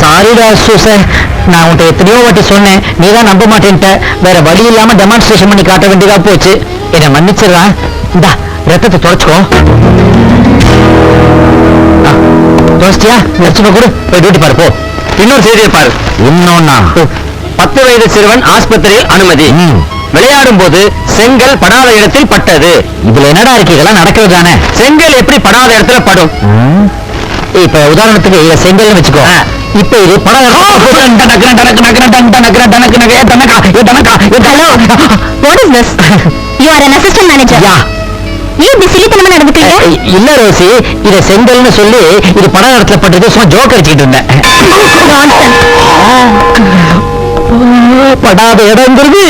சாரிடா சூசன். நான் உன்கிட்ட எத்தனையோ வாட்டி சொன்னேன். நீ தான் நம்ப மாட்டேன்ட்ட. வேற வழி இல்லாம டெமான்ஸ்ட்ரேஷன் பண்ணி காட்ட வேண்டியதா போச்சு. என்னை மன்னிச்சிடுறா. இந்தா ரத்தத்தை தொடச்சுக்கோ. தொடச்சியா லட்சுமி கூட போய் டியூட்டி பாரு போ. இன்னொரு செய்தியை பாரு. இன்னொன்னா? பத்து வயது சிறுவன் ஆஸ்பத்திரியில் அனுமதி. விளையாடும் போது செங்கல் படாத இடத்தில் பட்டது. இதுல என்னடா இருக்கு? இதெல்லாம் நடக்கிறது தானே? செங்கல் எப்படி படாத இடத்துல படும்? இப்ப உதாரணத்துக்கு செங்கல்னு வச்சுக்கோ. இப்ப இது hello what is this you are an assistant manager யா ஏன் இப்படி சிலித்தனமா நடந்துக்கிறீங்க இல்ல ரோசி இத செங்கல்னு சொல்லி இது படாத இடத்துல பட்டது சும்மா ஜோக் அடிச்சுட்டு இருந்தேன். படாத இடம்ங்கிறது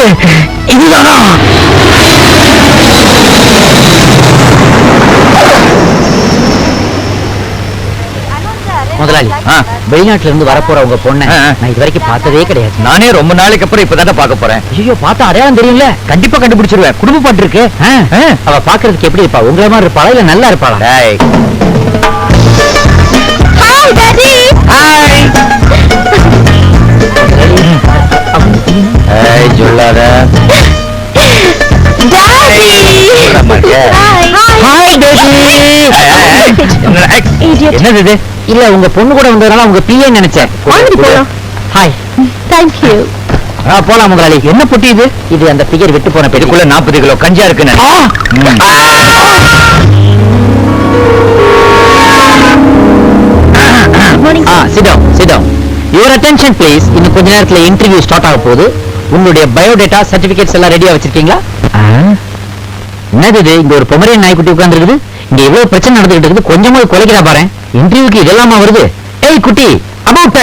இதுதானா முதலாளி வெளிநாட்டுல இருந்து வரப்போற உங்க பொண்ணை நான் இது வரைக்கும் பார்த்ததே கிடையாது. நானே ரொம்ப நாளைக்கு அப்புறம் இப்பதான் பார்க்க போறேன். ஐயோ பார்த்தா அடையாளம் தெரியும்ல? கண்டிப்பா கண்டுபிடிச்சிருவேன். குடும்ப பாட்டு இருக்கு. அவ பாக்குறதுக்கு எப்படி இருப்பா? உங்களை மாதிரி இருப்பாளா இல்ல நல்லா இருப்பாளா? சொல்லாத. இருக்க. என்னது இது? இல்ல உங்க பொண்ணு கூட வந்ததுனால உங்க பிஏ நினைச்சேன். Hi Thank you. போலாம் முதலாளி. என்ன பொட்டி இது? இது அந்த பிகர் விட்டு போன இதுக்குள்ள நாற்பது கிலோ கஞ்சா இருக்குன்னு. ஆ! சிடம் சிடம் யுவர் அட்டென்ஷன் ப்ளீஸ் இன்னும் கொஞ்ச நேரத்துல இன்டர்வியூ ஸ்டார்ட் ஆக போகுது. உங்களுடைய பயோடேட்டா சர்டிபிகேட்ஸ் எல்லாம் ரெடியா வச்சிருக்கீங்களா? என்னது இது? இங்க ஒரு பொமரியன் நாய்க்குட்டி உட்கார்ந்துருக்குது. இங்க இவ்வளவு பிரச்சனை நடந்துகிட்டு இருக்குது? கொஞ்சமாவது குலைக்கிறா பாரு. இன்டர்வியூக்கு இதெல்லாமா வருது? ஏய் குட்டி அபவுட்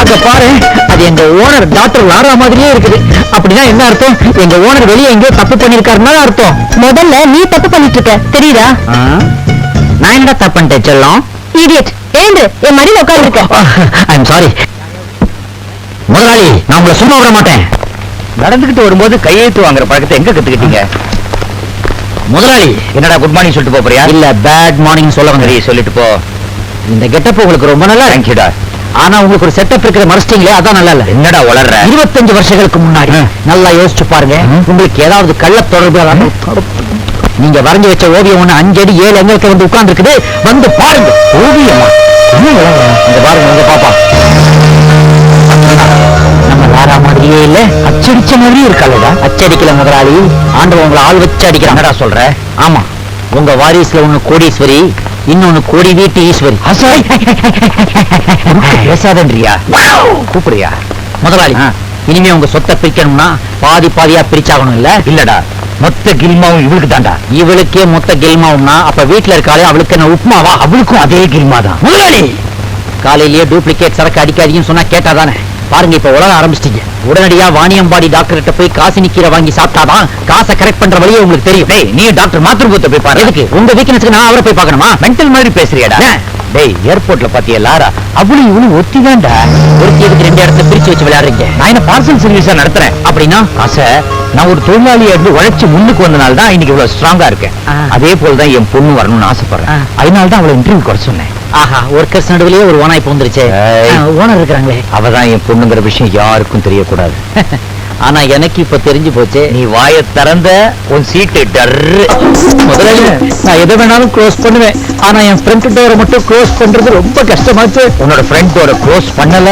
அங்க பாரு. அது எங்க ஓனர் டாக்டர் லாரா மாதிரியே இருக்குது. அப்படின்னா என்ன அர்த்தம்? எங்க ஓனர் வெளியே எங்கேயோ தப்பு பண்ணிருக்காருன்னா அர்த்தம். முதல்ல நீ தப்பு பண்ணிட்டு இருக்க தெரியுதா? நான் என்னடா தப்பு பண்ணிட்டேன் செல்லம்? இடியட் எழுந்து என் மடியில உட்கார்ந்து ஐம் சாரி முதலாளி நான் உங்களை சும்மா விட மாட்டேன். நடந்துகிட்டு வரும்போது கையெழுத்து வாங்குற பழக்கத்தை எங்க கத்துக்கிட்டீங்க? முதலாளி என்னடா குட் மார்னிங் சொல்லிட்டு போறியா? இல்ல பேட் மார்னிங் சொல்ல வந்தேன் சரி சொல்லிட்டு போ. இந்த கெட்டப் உங்களுக்கு ரொம்ப நல்லா தேங்க்யூடா ஆனா உங்களுக்கு ஒரு செட்டப் இருக்கிற மறைச்சிட்டீங்களே அதான் நல்லா இல்ல. என்னடா வளர்ற இருபத்தஞ்சு வருஷங்களுக்கு முன்னாடி. நல்லா யோசிச்சு பாருங்க. உங்களுக்கு ஏதாவது கள்ள தொடர்பு நீங்க வரைஞ்சு வச்ச ஓவியம் ஒண்ணு அஞ்சு அடி ஏழு எங்களுக்கு வந்து உட்கார்ந்து இருக்குது வந்து பாருங்க. ஓவியமா? பாருங்க உங்க பாப்பா. நம்ம லாரா மாதிரியே இல்ல. அச்சடிச்ச மாதிரியே இருக்காளடா. அச்சடிக்கல முதலாளி. ஆண்டவன் உங்களை ஆள் வச்சு அடிக்கிறான். என்னடா சொல்ற? ஆமா. உங்க வாரிசுல ஒண்ணு கோடீஸ்வரி இன்னொன்னு கோடி வீட்டு ஈஸ்வரி. பேசாதன்றியா? கூப்பிடுறியா? முதலாளி. இனிமே உங்க சொத்தை பிரிக்கணும்னா பாதி பாதியா பிரிச்சாகணும் இல்ல? இல்லடா. மொத்த கில்மாவும் இவளுக்கு தாண்டா இவளுக்கே மொத்த கெல்மாவும்னா அப்ப வீட்டுல இருக்காளே அவளுக்கு என்ன உப்புமாவா? அவளுக்கும் அதே கில்மா தான் முதலாளி! காலையிலேயே டூப்ளிகேட் சரக்கு அடிக்காதீங்கன்னு சொன்னா கேட்டாதானே பாருங்க இப்ப உலக ஆரம்பிச்சிட்டீங்க. உடனடியா வாணியம்பாடி டாக்டர் கிட்ட போய் காசு நிக்கிற வாங்கி சாப்பிட்டாதான் காசை கரெக்ட் பண்ற வழியே உங்களுக்கு தெரியும். டேய் நீ டாக்டர் மாத்திருபூத்த போய் பாரு. எதுக்கு? உங்க வீக்னஸ்க்கு நான் அவரை போய் பார்க்கணுமா? மென்டல் மாதிரி பேசுறியாடா? டேய் ஏர்போர்ட்ல பாத்தியா லாரா? அவளும் இவளும் ஒத்திதான்டா. ஒருத்தி எதுக்கு ரெண்டு இடத்துல பிரிச்சு வச்சு விளையாடுறீங்க? நான் என்ன பார்சல் சர்வீஸா நடத்துறேன்? அப்படின்னா ஆசை நான் ஒரு தொழிலாளியா இருந்து உழைச்சு முன்னுக்கு வந்தனால தான் இன்னைக்கு இவ்வளவு ஸ்ட்ராங்கா இருக்கேன். அதே போல தான் என் பொண்ணு வரணும்னு ஆசைப்படுறேன். அதனால தான் அவளை இன்டர்வியூ குறை சொன்னேன். ஆஹா ஒர்க்கர்ஸ் நடுவுலயே ஒரு ஓனாய் பூந்துருச்சே ஏய். ஓனர் இருக்கிறாங்களே. அவ தான் என் பொண்ணுங்கிற விஷயம் யாருக்கும் தெரியக்கூடாது. ஆனா எனக்கு இப்ப தெரிஞ்சு போச்சே நீ வாயை திறந்த உன் சீட்டு டர்ரு முதலாளி நான் எதை வேணாலும் க்ளோஸ் பண்ணுவேன். ஆனா என் ஃப்ரண்ட் டோரை மட்டும் க்ளோஸ் பண்றது ரொம்ப கஷ்டமாச்சு உன்னோட ஃப்ரண்ட் டோரை க்ளோஸ் பண்ணல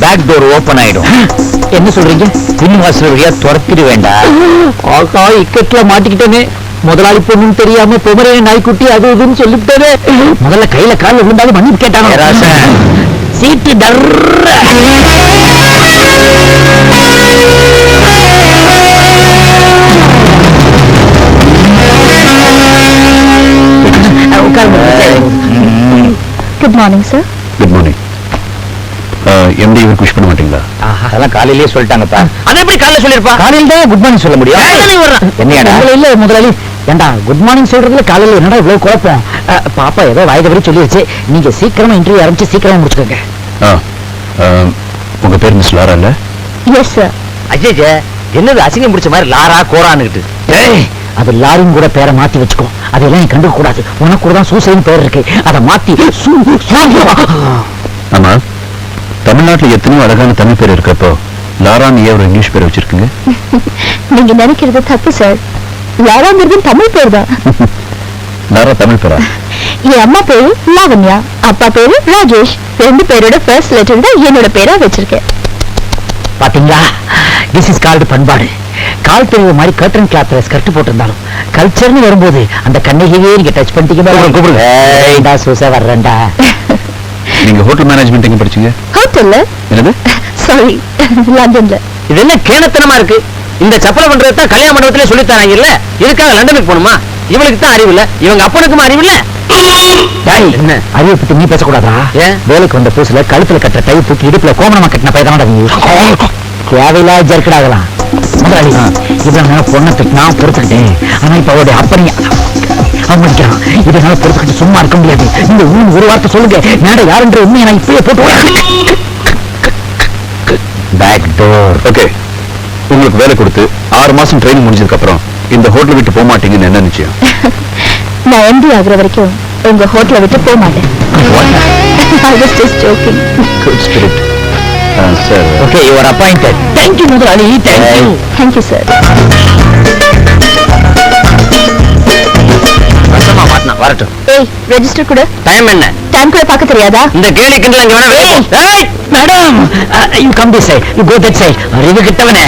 பேக் டோர் ஓபன் ஆயிடும். என்ன சொல்றீங்க? பின் வாசல் வழியா துரத்திடு வேண்டாம் ஆகா இக்கட்ல மாட்டிக்கிட்டேனே. முதலாளி பொண்ணுன்னு தெரியாம பொமரே நாய்க்குட்டி அது இதுன்னு சொல்லிவிட்டேனே முதல்ல கையில கால்ல விழுந்தாலும் மன்னிப்பு கேட்டாங்க. சீட்டு டர்ற. Good morning sir good morning MD இவருக்கு விஷ் பண்ண மாட்டீங்களா? அதெல்லாம் காலையிலேயே சொல்லிட்டாங்கப்பா. அது எப்படி காலைல சொல்லிருப்பா காலையில தான் குட் மார்னிங் சொல்ல முடியும். காலையில. என்னையாடா? இல்ல முதலாளி ஏண்டா குட் மார்னிங் சொல்றதுல காலையில என்னடா இவ்வளவு குழப்பம்? பாப்பா ஏதோ வாய்த வரை சொல்லிருச்சு நீங்க சீக்கிரமா இன்டர்வியூ ஆரம்பிச்சு சீக்கிரமா முடிச்சுக்கோங்க. உங்க பேர் மிஸ் லாரா இல்ல? எஸ் சார் அஜய் என்னது அசிங்கம் பிடிச்ச மாதிரி லாரா கோரான்னுகிட்டு? ஏய், அது லாரியும் கூட பேரை மாத்தி வச்சுக்கோ அதெல்லாம் நீ கண்டுக்க கூடாது. உனக்கு கூட தான் சூசைன்னு பேர் இருக்கு. அதை மாத்தி ஆமா. தமிழ்நாட்டுல எத்தனையோ அழகான தமிழ் பேர் இருக்கிறப்போ லாரான்னு ஏன் ஒரு இங்கிலீஷ் பேர் வச்சிருக்கீங்க? நீங்க நினைக்கிறது தப்பு சார் லாராங்கிறது தமிழ் பேர் தான். தமிழ் பேரா? என் அம்மா பேரு லாவண்யா அப்பா பேரு ராஜேஷ். ரெண்டு பேரோட ஃபர்ஸ்ட் லெட்டர் தான் என்னோட பேரா வச்சிருக்கேன். பாத்தீங்களா? திஸ் இஸ் கால்டு பண்பாடு. கால் தெரிவு மாதிரி கர்டன் கிளாத்ல ஸ்கர்ட் போட்டிருந்தாலும் கல்ச்சர்னு வரும்போது அந்த கண்ணையே நீங்க டச் பண்ணிட்டீங்க கூப்பிடுங்க. சூசா வர்றேன்டா? நீங்க ஹோட்டல் மேனேஜ்மெண்ட் எங்க படிச்சீங்க? ஹோட்டல்ல என்னது? சாரி லண்டன்ல இது என்ன கேணத்தனமா இருக்கு? இந்த சப்பலை பண்றது தான் கல்யாண மண்டபத்திலே சொல்லி தராங்க இல்ல இதுக்காக லண்டனுக்கு போகணுமா? இவனுக்கு தான் அறிவு இல்ல. இவங்க அப்பனுக்கும் அறிவு இல்ல. என்ன? அறிவை பத்தி நீ பேசக்கூடாதா? ஏன்? வேலைக்கு வந்த புதுசுல கழுத்துல கட்டுற டை தூக்கி இடுப்புல கோமணமா கட்டின பையதான் நீ? தேவையில்லாத ஜர்க்கடாகலாம். முதலாளி நேரம் பொண்ணை திட்டினா பொறுத்துக்கிட்டேன். ஆனா இப்ப அவருடைய அப்பனி அவமதிக்கிறான் இதனால பொறுத்துக்கிட்டு சும்மா இருக்க முடியாது. இந்த ஊன் ஒரு வார்த்தை சொல்லுங்க. மேடம் யாருன்ற உண்மையை நான் இப்பயே போட்டு பேக் டோர் ஓகே உங்களுக்கு வேலை கொடுத்து ஆறு மாசம் ட்ரைனிங் முடிஞ்சதுக்கு அப்புறம் இந்த ஹோட்டல் விட்டு போக மாட்டீங்கன்னு என்ன நிச்சயம்? நான் எம்பி ஆகுற வரைக்கும் உங்க ஹோட்டலை விட்டு போக மாட்டேன். I was just joking. Good spirit sir okay your appointed thank you முதலாளி தேங்க்யூ Thank you, ஏய் ரெஜிஸ்டர் கூட. டைம் என்ன? டைம் கூட பார்க்க தெரியாதா? இந்த கேலி கிண்டல் அங்க வேணா ஏய் madam you come this side you go that side அறிவு கிட்டவனே.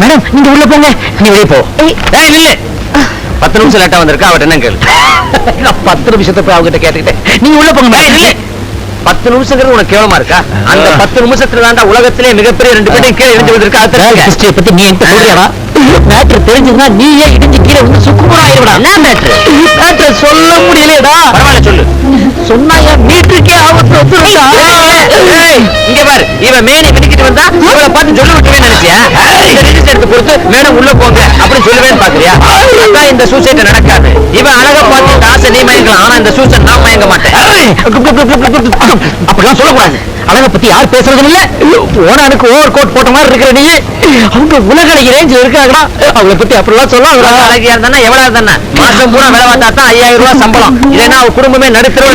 மேடம் நீங்க உள்ள போங்க. நீ வெளிய போ. ஏய். ஏய் நில்லு. பத்து நிமிஷம் லேட்டா வந்திருக்கா? அவட்ட என்ன கேளு? நான் பத்து நிமிஷத்தை போய் அவகிட்ட கேட்டுக்கிட்டேன் நீங்க உள்ள போங்க மேடம் நில்லு. பத்து நிமிஷங்கிறது உனக்கு கேவலமா இருக்கா? அந்த பத்து நிமிஷத்துல தாண்டா உலகத்திலே மிகப்பெரிய ரெண்டு பேரையும் கீழே இடிஞ்சு வந்திருக்கா அது பத்தி நீ என்கிட்ட சொல்றியாடா மேட்ரு தெரிஞ்சதுன்னா நீயே இடிஞ்சு கீழே வந்து சுக்குமரா ஆயிருடா என்ன மேட்ரு மேட்ரு சொல்ல முடியலையடா. பரவாயில்ல சொல்லு. சொன்னா என் மீட்டருக்கே ஆபத்து வந்துருடா இங்க பாரு. இவன் மேனி பிடிக்கிட்டு வந்தா இவளை பார்த்து சொல்ல விட்டுவே நினைச்சியா? இந்த ரிஜிஸ்டர் மேடம் உள்ள போங்க அப்படின்னு சொல்லுவேன்னு பாக்குறியா அதான் இந்த சூசைட் நடக்காது. இவன் அழகா பார்த்து இந்த ஆசை நீ மயங்கலாம் ஆனா இந்த சூசைட் நான் மயங்க மாட்டேன். அப்படிலாம் சொல்லக்கூடாது. அழக பத்தி யார் பேசுறதும் இல்ல ஓனானுக்கு ஓவர் கோட் போட்ட மாதிரி இருக்கிற நீ அவங்க உலக அழகி ரேஞ்சில் இருக்காங்கடா. அவங்கள பத்தி அப்படிலாம் சொல்ல அழகியா இருந்தா எவ்வளவு தானே மாசம் பூரா வேலை பார்த்தா தான் ஐயாயிரம் ரூபாய் சம்பளம். இல்லைன்னா அவ குடும்பமே நடுத்தரவு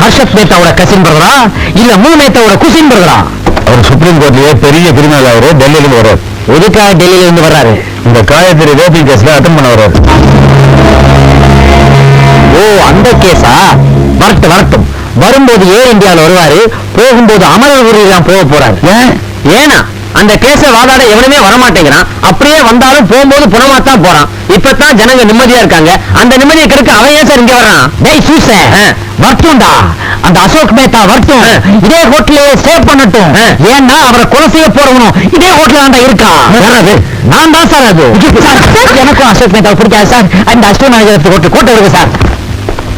ஹர்ஷத் மேத்தாவோட கசின் பிரதரா இல்ல மூ மேத்தாவோட குசின் பிரதரா அவர் சுப்ரீம் கோர்ட்லயே பெரிய கிரிமினல் அவரு டெல்லியில இருந்து வர்றாரு. எதுக்காக டெல்லியில இருந்து வர்றாரு? இந்த காயத்ரி ரேப்பிங் கேஸ்ல அட்டன் பண்ண வர்றாரு. ஓ அந்த கேஸா? வரட்டும் வரட்டும். வரும்போது ஏர் இந்தியால வருவாரு போகும்போது அமரபுரி தான் போக போறாரு. ஏன்? ஏனா அந்த கேஸ வாதாட எவனுமே வரமாட்டேங்கிறான். அப்படியே வந்தாலும் போகும்போது புனமாத்தான் போறான். இப்பதான் ஜனங்க நிம்மதியா இருக்காங்க. அந்த நிம்மதியை கெடுக்க அவன் ஏன் சார் இங்க வர்றான்? டேய் சூச. வரட்டும்டா. அந்த அசோக் மேத்தா வரட்டும். இதே ஹோட்டலே ஸ்டே பண்ணட்டும். ஏன்னா அவரை கொலை செய்ய போறவனும் இதே ஹோட்டல தான் இருக்கான் யாரது நான் தான் சார் அது. எனக்கும் அசோக் மேத்தா பிடிக்காது சார். அந்த அஸ்டோ மேனேஜர் ஹோட்டல் கோட்டை இருக்கு சார்.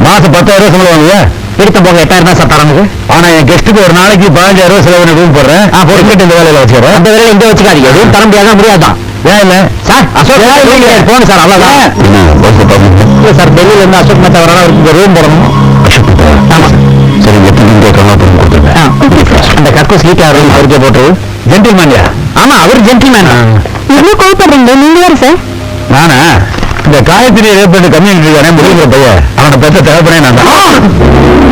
மாசம் பத்தாயிரம் ரூபாய் சம்பளம் வாங்குவா எடுத்த போக எட்டாயிரம் தான் சார் தரணுக்கு ஆனா என் கெஸ்ட்டுக்கு ஒரு நாளைக்கு பதினஞ்சாயிரம் ரூபாய் செலவு ரூம் போடுறேன். ஆ, போடுங்க. டிக்கெட் இந்த வேலையில வச்சுக்கிறேன். அந்த வேலையை இங்க வச்சுக்காதீங்க. எதுவும் தர முடியாதான் முடியாதான் ஏன் இல்ல? சார் அசோக்? போன சார் அவ்வளவுதான். இல்ல சார் டெல்லியில இருந்து அசோக் மேத்தா வர அவருக்கு ரூம் போடணும். ஆமா சரி எத்தனை மணிக்கு கமலாபுரம் கொடுத்துருங்க ஆ, அந்த கக்கூஸ் லீக் ஆகிற அவருக்கே போட்டு ஜென்டில்மேன்யா ஆமா அவர் ஜென்டில்மேன் இவ்வளவு கோவப்படுறீங்க? நீங்க யாரு சார். நானா? இந்த காயத்ரி ரேப் பண்ணி கம்யூனிட்டி முடிவுற பையன். அவனை பெற்ற தகப்பனே நான் தான்.